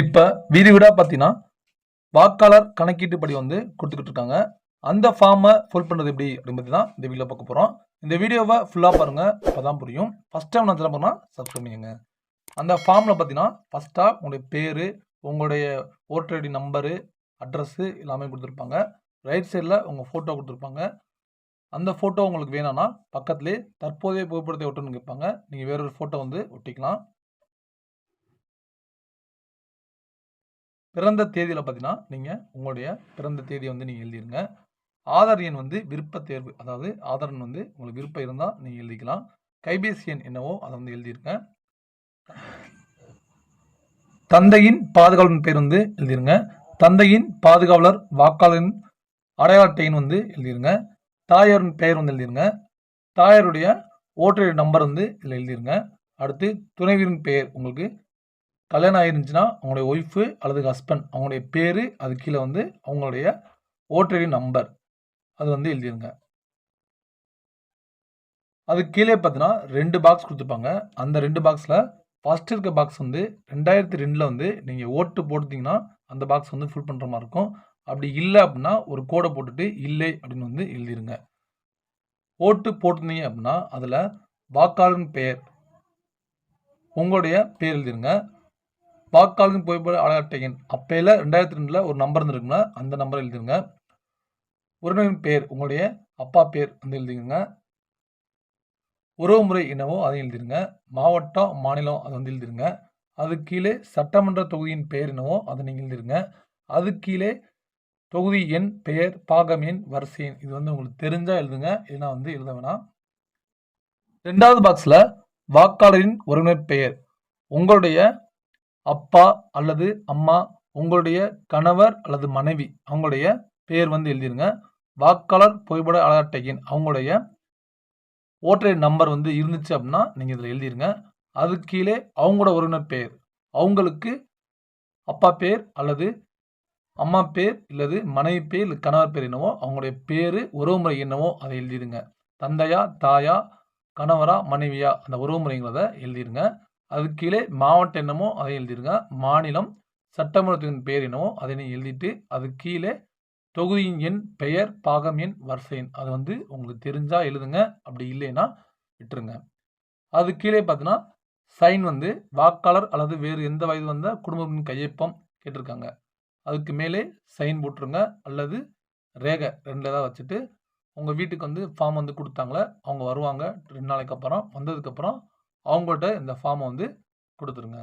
இப்போ வீடு வீடாக பார்த்தீங்கன்னா வாக்காளர் கணக்கீட்டுப்படி வந்து கொடுத்துக்கிட்டு இருக்காங்க. அந்த ஃபார்மை ஃபில் பண்ணுறது எப்படி அப்படின்னு பார்த்தீங்கன்னா தான் இந்த வீடியோ பார்க்க போகிறோம் இந்த வீடியோவை ஃபுல்லாக பாருங்கள் அப்போ தான் புரியும். ஃபஸ்ட் டைம் நான் போனால் சப்ஸ்கிரைப் பண்ணிக்கோங்க. அந்த ஃபார்மில் பார்த்தீங்கன்னா ஃபஸ்ட்டாக உங்களுடைய பேர் உங்களுடைய ஓட்டர் ஐடி நம்பரு அட்ரஸ்ஸு எல்லாமே கொடுத்துருப்பாங்க. ரைட் சைடில் உங்கள் ஃபோட்டோ கொடுத்துருப்பாங்க. அந்த ஃபோட்டோ உங்களுக்கு வேணும்னா பக்கத்துலேயே தற்போதைய புகைப்படத்தை ஒட்டணும்னு கேட்பாங்க. நீங்கள் வேறொரு ஃபோட்டோ வந்து ஒட்டிக்கலாம். பிறந்த தேதியில் பார்த்தீங்கன்னா நீங்கள் உங்களுடைய பிறந்த தேதியை வந்து நீங்கள் எழுதிருங்க. ஆதார் எண் வந்து விருப்ப தேர்வு. அதாவது ஆதார் எண் வந்து உங்களுக்கு விருப்பம் இருந்தால் நீங்கள் எழுதிக்கலாம். கைபேசி எண் என்னவோ அதை வந்து எழுதிருங்க. தந்தையின் பாதுகாவலன் பேர் வந்து எழுதிருங்க. தந்தையின் பாதுகாவலர் வாக்காளரின் அடையாள அட்டையின் வந்து எழுதிருங்க. தாயாரின் பெயர் வந்து எழுதிருங்க. தாயாருடைய ஓட்டர் நம்பர் வந்து இதில் எழுதிருங்க. அடுத்து துணைவியின் பெயர் உங்களுக்கு கல்யாணம் ஆயிருந்துச்சுன்னா அவங்களுடைய ஒய்ஃபு அல்லது ஹஸ்பண்ட் அவங்களுடைய பேர் அது கீழே வந்து அவங்களுடைய ஓட்டரி நம்பர் அது வந்து எழுதிருங்க. அது கீழே பார்த்தீங்கன்னா ரெண்டு பாக்ஸ் கொடுத்துருப்பாங்க. அந்த ரெண்டு பாக்ஸில் ஃபஸ்ட் இருக்க பாக்ஸ் வந்து ரெண்டாயிரத்தி ரெண்டில் வந்து நீங்கள் ஓட்டு போட்டுட்டிங்கன்னா அந்த பாக்ஸ் வந்து ஃபில் பண்ணுற மாதிரி இருக்கும். அப்படி இல்லை அப்படின்னா ஒரு கோடை போட்டுட்டு இல்லை அப்படின்னு வந்து எழுதிருங்க. ஓட்டு போட்டிருந்தீங்க அப்படின்னா அதில் வாக்காளரின் பெயர் உங்களுடைய பேர் எழுதிருங்க. வாக்காளரின் புகைப்பட அடையாள அட்டை அப்பையில் ரெண்டாயிரத்தி ரெண்டில் ஒரு நம்பர் இருந்திருக்குன்னா அந்த நம்பரை எழுதிருங்க. உறவினரின் பேர் உங்களுடைய அப்பா பேர் வந்து எழுதிருங்க. உறவுமுறை என்னவோ அதை எழுதிருங்க. மாவட்டம் மாநிலம் அதை வந்து எழுதிருங்க. அது கீழே சட்டமன்ற தொகுதியின் பெயர் என்னவோ அதை நீங்கள் எழுதிருங்க. அது கீழே தொகுதி எண் பெயர் பாகம் எண் வரிசை எண் இது வந்து உங்களுக்கு தெரிஞ்சால் எழுதுங்க. இல்லைனா வந்து எழுத வேணாம். ரெண்டாவது பாக்ஸில் வாக்காளரின் உறவினர் பெயர் உங்களுடைய அப்பா அல்லது அம்மா உங்களுடைய கணவர் அல்லது மனைவி அவங்களுடைய பேர் வந்து எழுதிருங்க. வாக்காளர் புகைப்பட அடையாள எண் அவங்களுடைய ஓட்டர் நம்பர் வந்து இருந்துச்சு அப்படின்னா நீங்கள் இதில் எழுதிருங்க. அது கீழே அவங்களோட உறவினர் பெயர் அவங்களுக்கு அப்பா பேர் அல்லது அம்மா பேர் இல்லது மனைவி பேர் இல்லை கணவர் பேர் என்னவோ அவங்களுடைய பேர் உறவுமுறை என்னவோ அதை எழுதிடுங்க தந்தையா தாயா கணவரா மனைவியா அந்த உறவுமுறைங்கிறத எழுதிடுங்க அது கீழே மாவட்டம் என்னமோ அதை எழுதிருங்க. மாநிலம் சட்டமன்றத்தின் பேர் என்னவோ அதை நீங்கள் எழுதிட்டு அது கீழே தொகுதியின் எண் பெயர் பாகம் எண் வரிசை எண். அது வந்து உங்களுக்கு தெரிஞ்சால் எழுதுங்க. அப்படி இல்லைன்னா விட்டுருங்க. அது கீழே பார்த்தீங்கன்னா சைன் வந்து வாக்காளர் அல்லது வேறு எந்த வயது வந்த குடும்பத்தின் கையொப்பம் கேட்டிருக்காங்க. அதுக்கு மேலே சைன் போட்டுருங்க. அல்லது ரேகை ரெண்டில் தான் வச்சுட்டு உங்கள் வீட்டுக்கு வந்து ஃபார்ம் வந்து கொடுத்தாங்களே அவங்க வருவாங்க. ரெண்டு நாளைக்கு அப்புறம் வந்ததுக்கப்புறம் அவங்கள்ட்ட இந்த ஃபார்மை வந்து கொடுத்துருங்க.